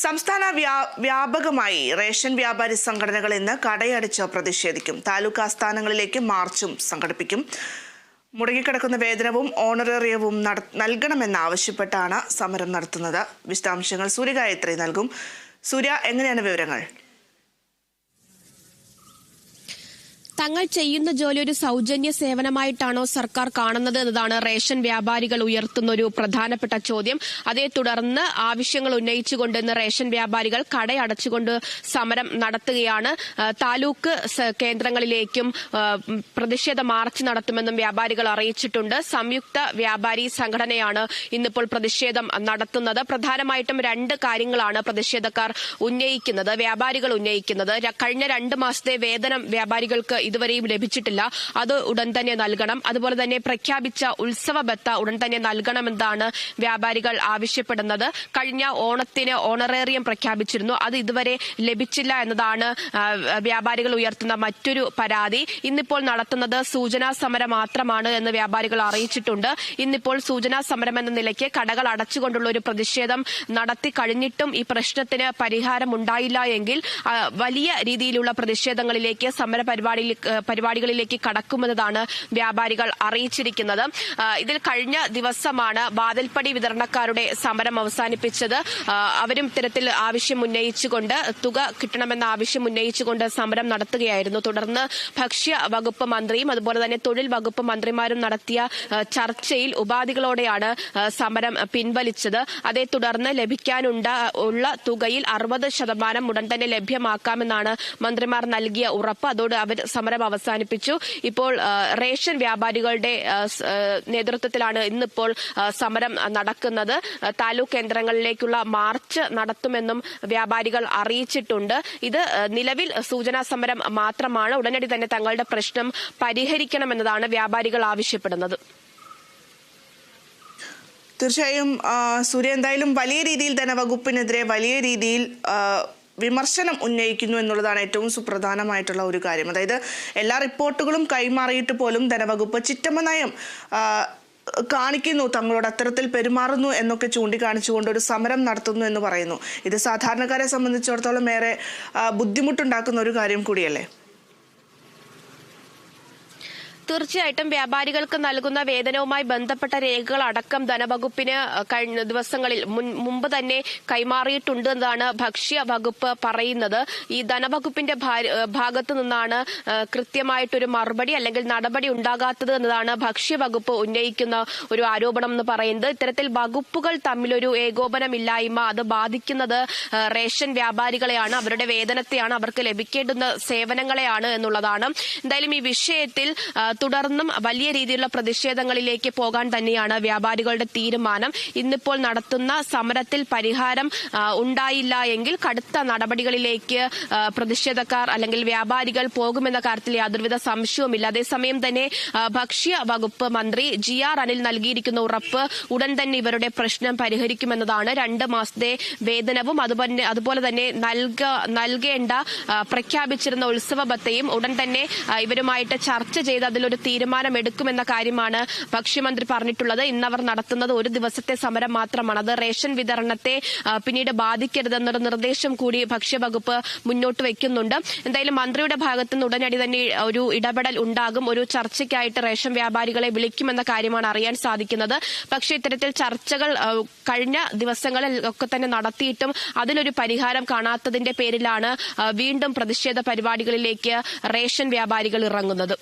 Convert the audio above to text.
സംസ്ഥാന വ്യാ- വ്യാപകമായി റേഷൻ വ്യാപാരി സംഘടനകൾ ഇന്ന് കടയടച്ച് പ്രതിഷേധിക്കും. താലൂക്ക് ആസ്ഥാനങ്ങളിലേക്ക് മാർച്ചും സംഘടിപ്പിക്കും. മുടങ്ങിക്കിടക്കുന്ന വേതനവും ഓണറേറിയവും നൽകണമെന്നാവശ്യപ്പെട്ടാണ് സമരം നടത്തുന്നത്. വിശദാംശങ്ങൾ സൂര്യഗായത്രി നൽകും. സൂര്യ എങ്ങനെയാണ് വിവരങ്ങൾ? തങ്ങൾ ചെയ്യുന്ന ജോലി ഒരു സൗജന്യ സേവനമായിട്ടാണോ സർക്കാർ കാണുന്നത് എന്നതാണ് റേഷൻ വ്യാപാരികൾ ഉയർത്തുന്ന ഒരു പ്രധാനപ്പെട്ട ചോദ്യം. അതേ തുടർന്ന് ആവശ്യങ്ങൾ ഉന്നയിച്ചുകൊണ്ട് ഇന്ന് റേഷൻ വ്യാപാരികൾ കടയടച്ചുകൊണ്ട് സമരം നടത്തുകയാണ്. താലൂക്ക് കേന്ദ്രങ്ങളിലേക്കും പ്രതിഷേധ മാർച്ച് നടത്തുമെന്നും വ്യാപാരികൾ അറിയിച്ചിട്ടുണ്ട്. സംയുക്ത വ്യാപാരി സംഘടനയാണ് ഇന്നിപ്പോൾ പ്രതിഷേധം നടത്തുന്നത്. പ്രധാനമായിട്ടും രണ്ട് കാര്യങ്ങളാണ് പ്രതിഷേധക്കാർ ഉന്നയിക്കുന്നത് വ്യാപാരികൾ ഉന്നയിക്കുന്നത്. കഴിഞ്ഞ രണ്ട് മാസത്തെ വേതനം വ്യാപാരികൾക്ക് ഇതുവരെയും ലഭിച്ചിട്ടില്ല. അത് ഉടൻ തന്നെ നൽകണം. അതുപോലെ തന്നെ പ്രഖ്യാപിച്ച ഉത്സവ ബത്ത ഉടൻ തന്നെ നൽകണമെന്നാണ് വ്യാപാരികൾ ആവശ്യപ്പെടുന്നത്. കഴിഞ്ഞ ഓണത്തിന് ഓണറേറിയം പ്രഖ്യാപിച്ചിരുന്നു. അത് ഇതുവരെ ലഭിച്ചില്ല എന്നതാണ് വ്യാപാരികൾ ഉയർത്തുന്ന മറ്റൊരു പരാതി. ഇന്നിപ്പോൾ നടത്തുന്നത് സൂചനാ സമരം മാത്രമാണ് എന്ന് വ്യാപാരികൾ അറിയിച്ചിട്ടുണ്ട്. ഇന്നിപ്പോൾ സൂചനാ സമരം എന്ന നിലയ്ക്ക് കടകൾ അടച്ചുകൊണ്ടുള്ള ഒരു പ്രതിഷേധം നടത്തി കഴിഞ്ഞിട്ടും ഈ പ്രശ്നത്തിന് പരിഹാരം ഉണ്ടായില്ല എങ്കിൽ വലിയ രീതിയിലുള്ള പ്രതിഷേധങ്ങളിലേക്ക് സമര പരിപാടി പരിപാടികളിലേക്ക് കടക്കുമെന്നതാണ് വ്യാപാരികൾ അറിയിച്ചിരിക്കുന്നത്. ഇതിൽ കഴിഞ്ഞ ദിവസമാണ് വാതിൽപ്പടി വിതരണക്കാരുടെ സമരം അവസാനിപ്പിച്ചത്. അവരും ഇത്തരത്തിൽ ആവശ്യം ഉന്നയിച്ചുകൊണ്ട് തുക കിട്ടണമെന്ന ആവശ്യം ഉന്നയിച്ചുകൊണ്ട് സമരം നടത്തുകയായിരുന്നു. തുടർന്ന് ഭക്ഷ്യ വകുപ്പ് മന്ത്രിയും അതുപോലെ തന്നെ തൊഴിൽ വകുപ്പ് മന്ത്രിമാരും നടത്തിയ ചർച്ചയിൽ ഉപാധികളോടെയാണ് സമരം പിൻവലിച്ചത്. അതേ തുടർന്ന് ലഭിക്കാനുണ്ട ഉള്ള തുകയിൽ അറുപത് ശതമാനം ഉടൻ തന്നെ ലഭ്യമാക്കാമെന്നാണ് മന്ത്രിമാർ നൽകിയ ഉറപ്പ്. അതോട് അവർ സമരം അവസാനിപ്പിച്ചു. ഇപ്പോൾ റേഷൻ വ്യാപാരികളുടെ നേതൃത്വത്തിലാണ് ഇന്നിപ്പോൾ സമരം നടക്കുന്നത്. താലൂക്ക് കേന്ദ്രങ്ങളിലേക്കുള്ള മാർച്ച് നടത്തുമെന്നും വ്യാപാരികൾ അറിയിച്ചിട്ടുണ്ട്. ഇത് നിലവിൽ സൂചനാ സമരം മാത്രമാണ്. ഉടനടി തന്നെ തങ്ങളുടെ പ്രശ്നം പരിഹരിക്കണമെന്നതാണ് വ്യാപാരികൾ ആവശ്യപ്പെടുന്നത്. തീർച്ചയായും സൂര്യ എന്തായാലും വലിയ രീതിയിൽ തന്നെ ധനവകുപ്പിനെതിരെ വലിയ രീതിയിൽ വിമർശനം ഉന്നയിക്കുന്നു എന്നുള്ളതാണ് ഏറ്റവും സുപ്രധാനമായിട്ടുള്ള ഒരു കാര്യം. അതായത് എല്ലാ റിപ്പോർട്ടുകളും കൈമാറിയിട്ട് പോലും ധനവകുപ്പ് ചിറ്റമ്മ നയം കാണിക്കുന്നു തങ്ങളോട് അത്തരത്തിൽ പെരുമാറുന്നു എന്നൊക്കെ ചൂണ്ടിക്കാണിച്ചുകൊണ്ട് ഒരു സമരം നടത്തുന്നു എന്ന് പറയുന്നു. ഇത് സാധാരണക്കാരെ സംബന്ധിച്ചിടത്തോളം ഏറെ ബുദ്ധിമുട്ടുണ്ടാക്കുന്ന ഒരു കാര്യം കൂടിയല്ലേ? തീർച്ചയായിട്ടും വ്യാപാരികൾക്ക് നൽകുന്ന വേതനവുമായി ബന്ധപ്പെട്ട രേഖകൾ അടക്കം ധനവകുപ്പിന് കഴിഞ്ഞ ദിവസങ്ങളിൽ മുമ്പ് തന്നെ കൈമാറിയിട്ടുണ്ട് എന്നാണ് ഭക്ഷ്യ വകുപ്പ് പറയുന്നത്. ഈ ധനവകുപ്പിന്റെ ഭാഗത്തു നിന്നാണ് കൃത്യമായിട്ടൊരു മറുപടി അല്ലെങ്കിൽ നടപടി ഉണ്ടാകാത്തത് എന്നതാണ് ഭക്ഷ്യ വകുപ്പ് ഉന്നയിക്കുന്ന ഒരു ആരോപണം എന്ന് പറയുന്നത്. ഇത്തരത്തിൽ വകുപ്പുകൾ തമ്മിലൊരു ഏകോപനമില്ലായ്മ അത് ബാധിക്കുന്നത് റേഷൻ വ്യാപാരികളെയാണ്. അവരുടെ വേതനത്തെയാണ് അവർക്ക് ലഭിക്കേണ്ടുന്ന സേവനങ്ങളെയാണ് എന്നുള്ളതാണ്. എന്തായാലും ഈ വിഷയത്തിൽ തുടർന്നും വലിയ രീതിയിലുള്ള പ്രതിഷേധങ്ങളിലേക്ക് പോകാൻ തന്നെയാണ് വ്യാപാരികളുടെ തീരുമാനം. ഇന്നിപ്പോൾ നടത്തുന്ന സമരത്തിൽ പരിഹാരം ഉണ്ടായില്ല എങ്കിൽ കടുത്ത നടപടികളിലേക്ക് പ്രതിഷേധക്കാർ അല്ലെങ്കിൽ വ്യാപാരികൾ പോകുമെന്ന കാര്യത്തിൽ യാതൊരുവിധ സംശയവുമില്ല. അതേസമയം തന്നെ ഭക്ഷ്യ വകുപ്പ് മന്ത്രി ജി ആർ അനിൽ നൽകിയിരിക്കുന്ന ഉറപ്പ് ഉടൻ തന്നെ ഇവരുടെ പ്രശ്നം പരിഹരിക്കുമെന്നതാണ് രണ്ട് മാസത്തെ വേതനവും. അതുപോലെ അതുപോലെ തന്നെ നൽക നൽകേണ്ട പ്രഖ്യാപിച്ചിരുന്ന ഉത്സവ ബത്തയും ഉടൻ തന്നെ ഇവരുമായിട്ട് ചർച്ച ചെയ്ത് അതിലൊരു തീരുമാനം എടുക്കുമെന്ന കാര്യമാണ് ഭക്ഷ്യമന്ത്രി പറഞ്ഞിട്ടുള്ളത്. ഇന്നവർ നടത്തുന്നത് ഒരു ദിവസത്തെ സമരം മാത്രമാണ്. അത് റേഷൻ വിതരണത്തെ പിന്നീട് ബാധിക്കരുതെന്നൊരു നിർദ്ദേശം കൂടി ഭക്ഷ്യവകുപ്പ് മുന്നോട്ട് വയ്ക്കുന്നുണ്ട് എന്തായാലും മന്ത്രിയുടെ ഭാഗത്ത് നിന്ന് ഉടനടി തന്നെ ഒരു ഇടപെടൽ ഉണ്ടാകും. ഒരു ചർച്ചയ്ക്കായിട്ട് റേഷൻ വ്യാപാരികളെ വിളിക്കുമെന്ന കാര്യമാണ് അറിയാൻ സാധിക്കുന്നത്. പക്ഷേ ഇത്തരത്തിൽ ചർച്ചകൾ കഴിഞ്ഞ ദിവസങ്ങളിൽ ഒക്കെ തന്നെ നടത്തിയിട്ടും അതിലൊരു പരിഹാരം കാണാത്തതിന്റെ പേരിലാണ് വീണ്ടും പ്രതിഷേധ പരിപാടികളിലേക്ക് റേഷൻ വ്യാപാരികൾ ഇറങ്ങുന്നത്.